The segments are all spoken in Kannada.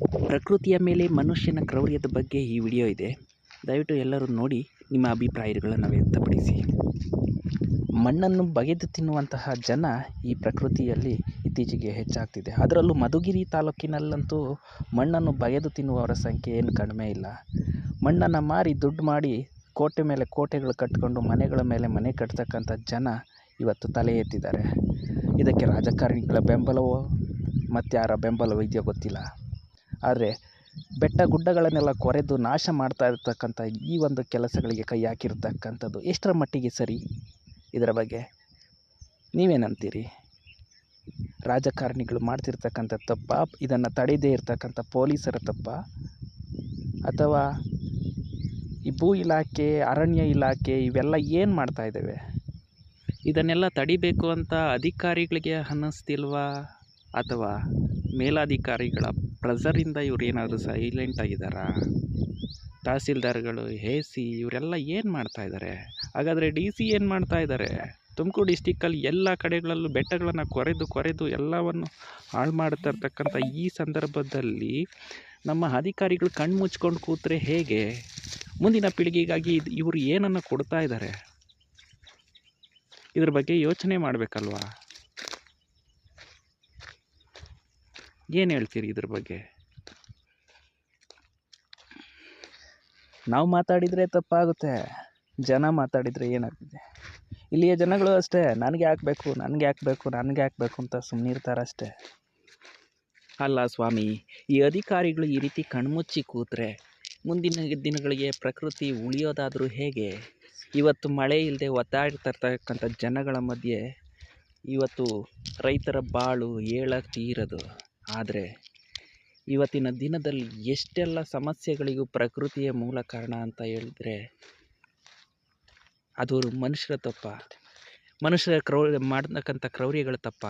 ಪ್ರಕೃತಿಯ ಮೇಲೆ ಮನುಷ್ಯನ ಕ್ರೌರ್ಯದ ಬಗ್ಗೆ ಈ ವಿಡಿಯೋ ಇದೆ. ದಯವಿಟ್ಟು ಎಲ್ಲರೂ ನೋಡಿ ನಿಮ್ಮ ಅಭಿಪ್ರಾಯಗಳನ್ನು ವ್ಯಕ್ತಪಡಿಸಿ. ಮಣ್ಣನ್ನು ಬಗೆದು ತಿನ್ನುವಂತಹ ಜನ ಈ ಪ್ರಕೃತಿಯಲ್ಲಿ ಇತ್ತೀಚೆಗೆ ಹೆಚ್ಚಾಗ್ತಿದೆ. ಅದರಲ್ಲೂ ಮಧುಗಿರಿ ತಾಲೂಕಿನಲ್ಲಂತೂ ಮಣ್ಣನ್ನು ಬಗೆದು ತಿನ್ನುವವರ ಸಂಖ್ಯೆ ಏನು ಕಡಿಮೆ ಇಲ್ಲ. ಮಣ್ಣನ್ನು ಮಾರಿ ದುಡ್ಡು ಮಾಡಿ ಕೋಟೆ ಮೇಲೆ ಕೋಟೆಗಳು ಕಟ್ಕೊಂಡು ಮನೆಗಳ ಮೇಲೆ ಮನೆ ಕಟ್ತಕ್ಕಂಥ ಜನ ಇವತ್ತು ತಲೆ ಎತ್ತಿದ್ದಾರೆ. ಇದಕ್ಕೆ ರಾಜಕಾರಣಿಗಳ ಬೆಂಬಲವೋ ಮತ್ತಾರ ಬೆಂಬಲವೋ ಇದೆಯೋ ಗೊತ್ತಿಲ್ಲ. ಆದರೆ ಬೆಟ್ಟ ಗುಡ್ಡಗಳನ್ನೆಲ್ಲ ಕೊರೆದು ನಾಶ ಮಾಡ್ತಾ ಇರತಕ್ಕಂಥ ಈ ಒಂದು ಕೆಲಸಗಳಿಗೆ ಕೈ ಹಾಕಿರ್ತಕ್ಕಂಥದ್ದು ಎಷ್ಟರ ಮಟ್ಟಿಗೆ ಸರಿ? ಇದರ ಬಗ್ಗೆ ನೀವೇನಂತೀರಿ? ರಾಜಕಾರಣಿಗಳು ಮಾಡ್ತಿರ್ತಕ್ಕಂಥ ತಪ್ಪ, ಇದನ್ನು ತಡೆಯದೇ ಇರತಕ್ಕಂಥ ಪೊಲೀಸರ ತಪ್ಪ? ಅಥವಾ ಈ ಭೂ ಇಲಾಖೆ, ಅರಣ್ಯ ಇಲಾಖೆ ಇವೆಲ್ಲ ಏನು ಮಾಡ್ತಾ ಇದ್ದಾವೆ ಇದನ್ನೆಲ್ಲ ತಡಿಬೇಕು ಅಂತ ಅಧಿಕಾರಿಗಳಿಗೆ ಅನ್ನಿಸ್ತಿಲ್ವಾ ಅಥವಾ ಮೇಲಾಧಿಕಾರಿಗಳ ಪ್ರೆಸರಿಂದ ಇವ್ರು ಏನಾದರೂ ಸೈಲೆಂಟ್ ಆಗಿದ್ದಾರಾ? ತಹಸೀಲ್ದಾರ್ಗಳು ಎ ಸಿ, ಇವರೆಲ್ಲ ಏನು ಮಾಡ್ತಾ ಇದ್ದಾರೆ ಹಾಗಾದರೆ ಡಿ ಸಿ ಏನು ಮಾಡ್ತಾ ಇದ್ದಾರೆ ತುಮಕೂರು ಡಿಸ್ಟಿಕ್ಕಲ್ಲಿ ಎಲ್ಲ ಕಡೆಗಳಲ್ಲೂ ಬೆಟ್ಟಗಳನ್ನು ಕೊರೆದು ಕೊರೆದು ಎಲ್ಲವನ್ನು ಹಾಳು ಮಾಡ್ತಾ ಇರ್ತಕ್ಕಂಥ ಈ ಸಂದರ್ಭದಲ್ಲಿ ನಮ್ಮ ಅಧಿಕಾರಿಗಳು ಕಣ್ಣು ಮುಚ್ಕೊಂಡು ಕೂತ್ರೆ ಹೇಗೆ? ಮುಂದಿನ ಪೀಳಿಗೆಗಾಗಿ ಇವರು ಏನನ್ನು ಕೊಡ್ತಾ ಇದ್ದಾರೆ ಇದ್ರ ಬಗ್ಗೆ ಯೋಚನೆ ಮಾಡಬೇಕಲ್ವಾ? ಏನು ಹೇಳ್ತೀರಿ ಇದ್ರ ಬಗ್ಗೆ? ನಾವು ಮಾತಾಡಿದರೆ ತಪ್ಪಾಗುತ್ತೆ. ಜನ ಮಾತಾಡಿದರೆ ಏನಾಗ್ತಿದೆ? ಇಲ್ಲಿಯ ಜನಗಳು ಅಷ್ಟೇ, ನನಗೆ ಹಾಕ್ಬೇಕು ನನಗೆ ಹಾಕ್ಬೇಕು ನನಗೆ ಹಾಕ್ಬೇಕು ಅಂತ ಸುಮ್ಮನಿರ್ತಾರಷ್ಟೇ ಅಲ್ಲ ಸ್ವಾಮಿ, ಈ ಅಧಿಕಾರಿಗಳು ಈ ರೀತಿ ಕಣ್ಮುಚ್ಚಿ ಕೂತ್ರೆ ಮುಂದಿನ ದಿನಗಳಿಗೆ ಪ್ರಕೃತಿ ಉಳಿಯೋದಾದರೂ ಹೇಗೆ? ಇವತ್ತು ಮಳೆ ಇಲ್ಲದೆ ಒತ್ತಾಡ್ತಿರ್ತಕ್ಕಂಥ ಜನಗಳ ಮಧ್ಯೆ ಇವತ್ತು ರೈತರ ಬಾಳು ಏಳತೀರದು ಆದರೆ ಇವತ್ತಿನ ದಿನದಲ್ಲಿ ಎಷ್ಟೆಲ್ಲ ಸಮಸ್ಯೆಗಳಿಗೂ ಪ್ರಕೃತಿಯ ಮೂಲ ಕಾರಣ ಅಂತ ಹೇಳಿದ್ರೆ ಅದು ಮನುಷ್ಯರ ತಪ್ಪ. ಮನುಷ್ಯರ ಕ್ರೌ, ಮಾಡ್ತಕ್ಕಂಥ ಕ್ರೌರ್ಯಗಳ ತಪ್ಪ.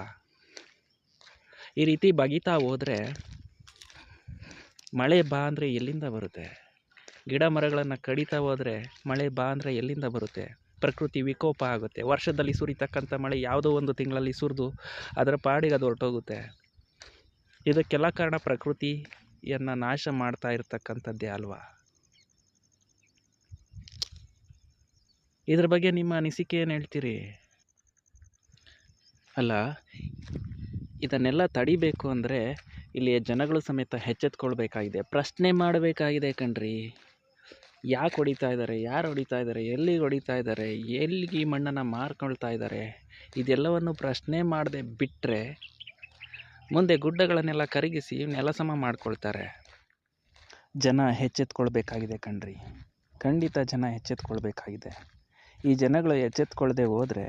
ಈ ರೀತಿ ಬಗೀತಾ ಹೋದರೆ ಮಳೆ ಬಾ ಅಂದರೆ ಎಲ್ಲಿಂದ ಬರುತ್ತೆ? ಗಿಡ ಮರಗಳನ್ನು ಕಡಿತಾ ಹೋದರೆ ಮಳೆ ಬಾ ಅಂದರೆ ಎಲ್ಲಿಂದ ಬರುತ್ತೆ? ಪ್ರಕೃತಿ ವಿಕೋಪ ಆಗುತ್ತೆ. ವರ್ಷದಲ್ಲಿ ಸುರಿತಕ್ಕಂಥ ಮಳೆ ಯಾವುದೋ ಒಂದು ತಿಂಗಳಲ್ಲಿ ಸುರಿದು ಅದರ ಪಾಡಿಗೆ ಅದು ಹೊರಟೋಗುತ್ತೆ. ಇದಕ್ಕೆಲ್ಲ ಕಾರಣ ಪ್ರಕೃತಿಯನ್ನು ನಾಶ ಮಾಡ್ತಾ ಇರ್ತಕ್ಕಂಥದ್ದೇ ಅಲ್ವಾ? ಇದ್ರ ಬಗ್ಗೆ ನಿಮ್ಮ ಅನಿಸಿಕೆ ಏನು ಹೇಳ್ತೀರಿ? ಅಲ್ಲ, ಇದನ್ನೆಲ್ಲ ತಡಿಬೇಕು ಅಂದರೆ ಇಲ್ಲಿಯ ಜನಗಳು ಸಮೇತ ಎಚ್ಚೆತ್ಕೊಳ್ಬೇಕಾಗಿದೆ. ಪ್ರಶ್ನೆ ಮಾಡಬೇಕಾಗಿದೆ ಕಣ್ರಿ. ಯಾಕೆ ಹೊಡಿತಾ ಇದ್ದಾರೆ ಯಾರು ಹೊಡಿತಾ ಇದ್ದಾರೆ ಎಲ್ಲಿಗೆ ಹೊಡಿತಾ ಇದ್ದಾರೆ ಎಲ್ಲಿಗೆ ಈ ಮಣ್ಣನ್ನು ಮಾರ್ಕೊಳ್ತಾ ಇದ್ದಾರೆ ಇದೆಲ್ಲವನ್ನು ಪ್ರಶ್ನೆ ಮಾಡದೆ ಬಿಟ್ಟರೆ ಮುಂದೆ ಗುಡ್ಡಗಳನ್ನೆಲ್ಲ ಕರಗಿಸಿ ನೆಲಸಮ ಮಾಡ್ಕೊಳ್ತಾರೆ. ಜನ ಎಚ್ಚೆತ್ಕೊಳ್ಬೇಕಾಗಿದೆ ಕಣ್ರಿ. ಖಂಡಿತ ಜನ ಎಚ್ಚೆತ್ಕೊಳ್ಬೇಕಾಗಿದೆ. ಈ ಜನಗಳು ಎಚ್ಚೆತ್ಕೊಳ್ಳದೆ ಹೋದರೆ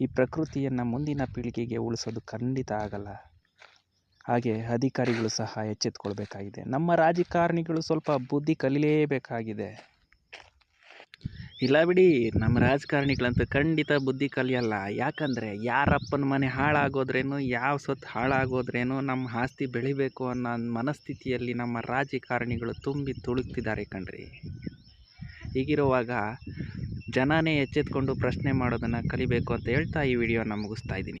ಈ ಪ್ರಕೃತಿಯನ್ನು ಮುಂದಿನ ಪೀಳಿಗೆಗೆ ಉಳಿಸೋದು ಖಂಡಿತ ಆಗಲ್ಲ. ಹಾಗೆ ಅಧಿಕಾರಿಗಳು ಸಹ ಎಚ್ಚೆತ್ಕೊಳ್ಬೇಕಾಗಿದೆ. ನಮ್ಮ ರಾಜಕಾರಣಿಗಳು ಸ್ವಲ್ಪ ಬುದ್ಧಿ ಕಲಿಯಲೇಬೇಕಾಗಿದೆ ಇಲ್ಲ ಬಿಡಿ ನಮ್ಮ ರಾಜಕಾರಣಿಗಳಂತೂ ಖಂಡಿತ ಬುದ್ಧಿ ಕಲಿಯಲ್ಲ. ಯಾಕಂದರೆ ಯಾರಪ್ಪನ ಮನೆ ಹಾಳಾಗೋದ್ರೇನು, ಯಾವ ಸೊತ್ತು ಹಾಳಾಗೋದ್ರೇನು ನಮ್ಮ ಆಸ್ತಿ ಬೆಳಿಬೇಕು ಅನ್ನೋ ಮನಸ್ಥಿತಿಯಲ್ಲಿ ನಮ್ಮ ರಾಜಕಾರಣಿಗಳು ತುಂಬಿ ತುಳುಕ್ತಿದ್ದಾರೆ ಕಣ್ರಿ. ಹೀಗಿರುವಾಗ ಜನನೇ ಎಚ್ಚೆತ್ಕೊಂಡು ಪ್ರಶ್ನೆ ಮಾಡೋದನ್ನು ಕಲಿಬೇಕು ಅಂತ ಹೇಳ್ತಾ ಈ ವಿಡಿಯೋನ ಮುಗಿಸ್ತಾ ಇದ್ದೀನಿ.